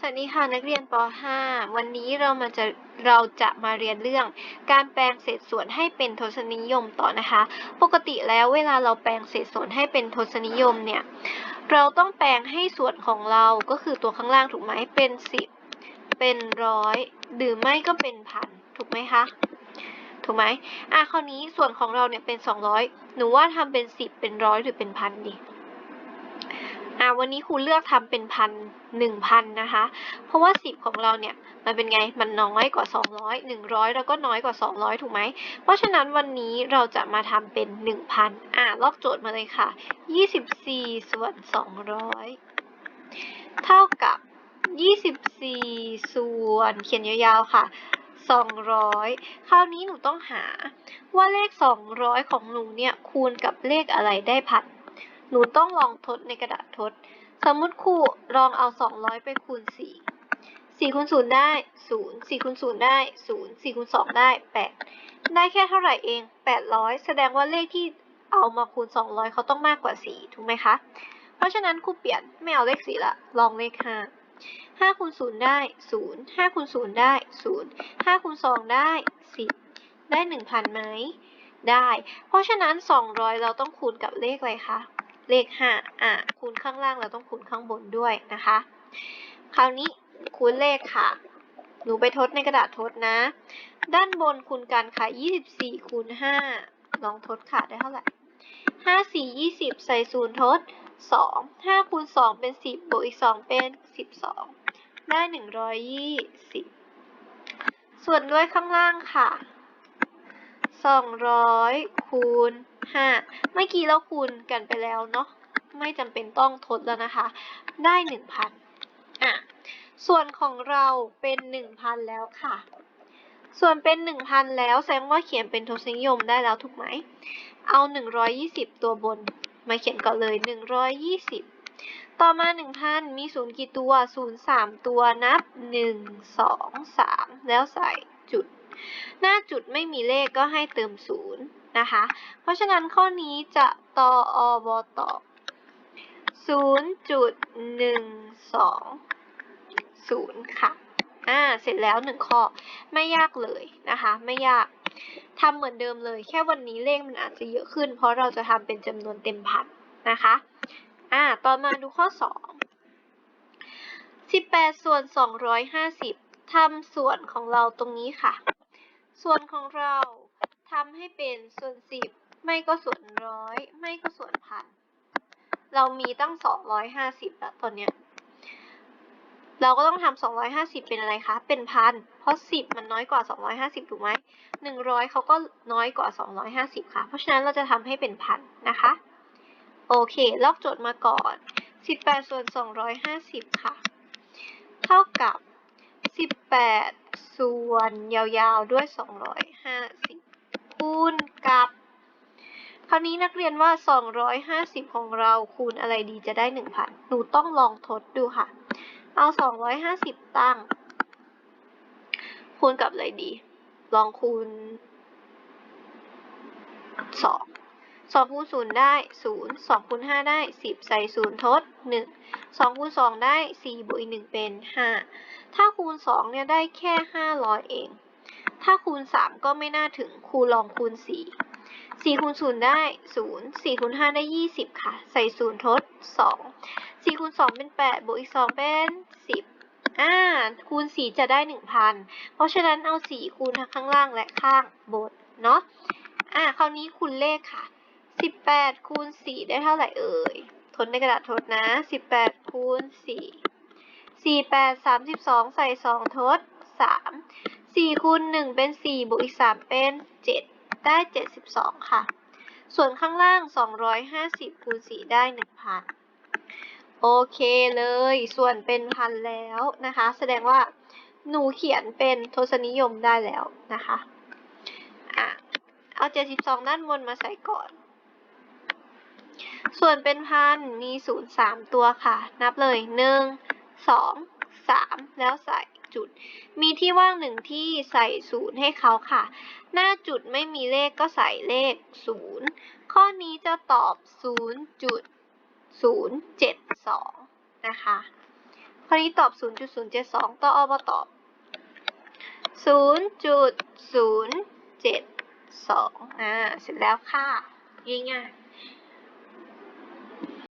สวัสดีค่ะนักเรียนป .5 วันนี้เรามาจะเราจะมาเรียนเรื่อง การแปลงเศษส่วนให้เป็นทศนิยมต่อนะคะ ปกติแล้วเวลาเราแปลงเศษส่วนให้เป็นทศนิยมเนี่ย เราต้องแปลงให้ส่วนของเราก็คือตัวข้างล่างถูกไหมเป็นสิบเป็นร้อยหรือไม่ก็เป็นพันถูกไหมคะถูกไหมอะคราวนี้ส่วนของเราเนี่ยเป็นสองร้อยหนูว่าทำเป็นสิบเป็นร้อยหรือเป็นพันดี อ่าวันนี้ครูเลือกทำเป็นพันหนึ่งพันนะคะ เพราะว่าสิบของเราเนี่ยมันเป็นไง มันน้อยกว่าสองร้อยหนึ่งร้อยแล้วก็น้อยกว่าสองร้อยถูกไหม เพราะฉะนั้นวันนี้เราจะมาทำเป็นหนึ่งพันอ่าลอกโจทย์มาเลยค่ะยี่สิบสี่ส่วนสองร้อยเท่ากับยี่สิบสี่ส่วน เขียนยาวๆค่ะสองร้อยคราวนี้หนูต้องหาว่าเลขสองร้อยของหนูเนี่ยคูณกับเลขอะไรได้พัน หนูต้องลองทดในกระดาษทด สมมติครูลองเอา 200 ไปคูณ 4 4คูณ0ได้ 0 4คูณ0ได้ 0 4คูณ2ได้ 8 ได้แค่เท่าไหร่เอง 800 แสดงว่าเลขที่เอามาคูณ 200 เขาต้องมากกว่า 4 ถูกไหมคะ เพราะฉะนั้นครูเปลี่ยนไม่เอาเลข 4 ละ ลองเลข 5 5คูณ0ได้ 0 5คูณ0ได้ 0 5คูณ2ได้ 10 ได้ 1,000ไหมได้ เพราะฉะนั้น 200 เราต้องคูณกับเลขอะไรคะ เลข 5 อะ คูณข้างล่างเราต้องคูณข้างบนด้วยนะคะ คราวนี้คูณเลขค่ะ หนูไปทดในกระดาษทดนะ ด้านบนคูณกันค่ะ 24 คูณ 5 ลองทดค่ะ ได้เท่าไหร่ 5 4 20 ใส่ศูนย์ทด 2 5คูณ2เป็น 10 บวกอีก 2 เป็น 12 ได้ 120 ส่วนด้วยข้างล่างค่ะ 200 คูณ 5เมื่อกี้เราคูณกันไปแล้วเนาะไม่จำเป็นต้องทดแล้วนะคะ ได้1,000อะส่วนของเราเป็น1,000แล้วค่ะ ส่วนเป็น1,000แล้วแสดงว่าเขียนเป็นทศนิยมได้แล้วถูกไหม เอา120ตัวบน มาเขียนก่อนเลย120ต่อมา 1,000 มีศูนย์กี่ตัว0 3ตัวนับ 1 2 3 แล้วใส่จุด หน้าจุดไม่มีเลขก็ให้เติมศูนย์ นะคะ เพราะฉะนั้นข้อนี้จะตออบตอ0.120ค่ะ อ่า เสร็จแล้วหนึ่งข้อ ไม่ยากเลยนะคะ ไม่ยากทำเหมือนเดิมเลย แค่วันนี้เลขมันอาจจะเยอะขึ้น เพราะเราจะทำเป็นจำนวนเต็มพันนะคะ อ่า ต่อมาดูข้อ2 18ส่วน250ทำส่วนของเราตรงนี้ค่ะ ส่วนของเรา ทำให้เป็นส่วน10ไม่ก็ส่วนร้อยไม่ก็ส่วนพัน เรามีตั้ง250แล้วตอนเนี้ย เราก็ต้องทำา250เป็นอะไรคะ เป็นพัน เพราะ10มันน้อยกว่า250ถูกไหม100เขาก็น้อยกว่า250ค่ะ เพราะฉะนั้นเราจะทำให้เป็นพันนะคะ โอเค ลอกโจทย์มาก่อน18ส่วน250ค่ะ เท่ากับ18ส่วนยาวๆด้วย250 คูณกับ คราวนี้นักเรียนว่า 250 ของเราคูณอะไรดีจะได้ 1,000 หนูต้องลองทดดูค่ะ เอา 250 ตั้ง คูณกับอะไรดี ลองคูณ 2 2คูณ0ได้ 0 2คูณ5ได้ 10 ใส่ 0 ทด 1 2คูณ2ได้ 4บวกอีก1เป็น 5 ถ้าคูณ 2 เนี่ย ได้แค่ 500 เอง ถ้าคูณ 3 ก็ไม่น่าถึงครูลองคูณ 4 4คูณ0ได้ 0 4คูณ5ได้ 20 ค่ะ ใส่ 0 ทด 2 4คูณ2เป็น 8 บวกอีก 2 เป็น 10 อ่า คูณ 4 จะได้ 1,000 เพราะฉะนั้นเอา 4 คูณทั้งข้างล่างและข้างบน เนาะอ่า คราวนี้คูณเลขค่ะ 18 คูณ 4 ได้เท่าไหร่เอ่ย ทดในกระดาษทดนะ 18 คูณ 4 4 8 32 ใส่ 2 ทด 3 4คูณ1เป็น4บวกอีก3เป็น7ได้72ค่ะ ส่วนข้างล่าง250คูณ4ได้1,000โอเคเลย ส่วนเป็นพันแล้วนะคะ แสดงว่าหนูเขียนเป็นทศนิยมได้แล้วนะคะอะเอา 72 ด้านบนมาใส่ก่อน ส่วนเป็นพันมีศูนย์สามตัวค่ะ นับเลยหนึ่งสองสามแล้วใส่ จุด มีที่ว่างหนึ่งที่ใส่ศูนย์ให้เขาค่ะ หน้าจุดไม่มีเลขก็ใส่เลขศูนย์ข้อนี้จะตอบศูนย์จุดศูนย์เจ็ดสองนะคะ ข้อนี้ตอบ 0.072 ต่ออมาตอบ 0.072 อ่า เสร็จแล้วค่ะ ง่ายๆ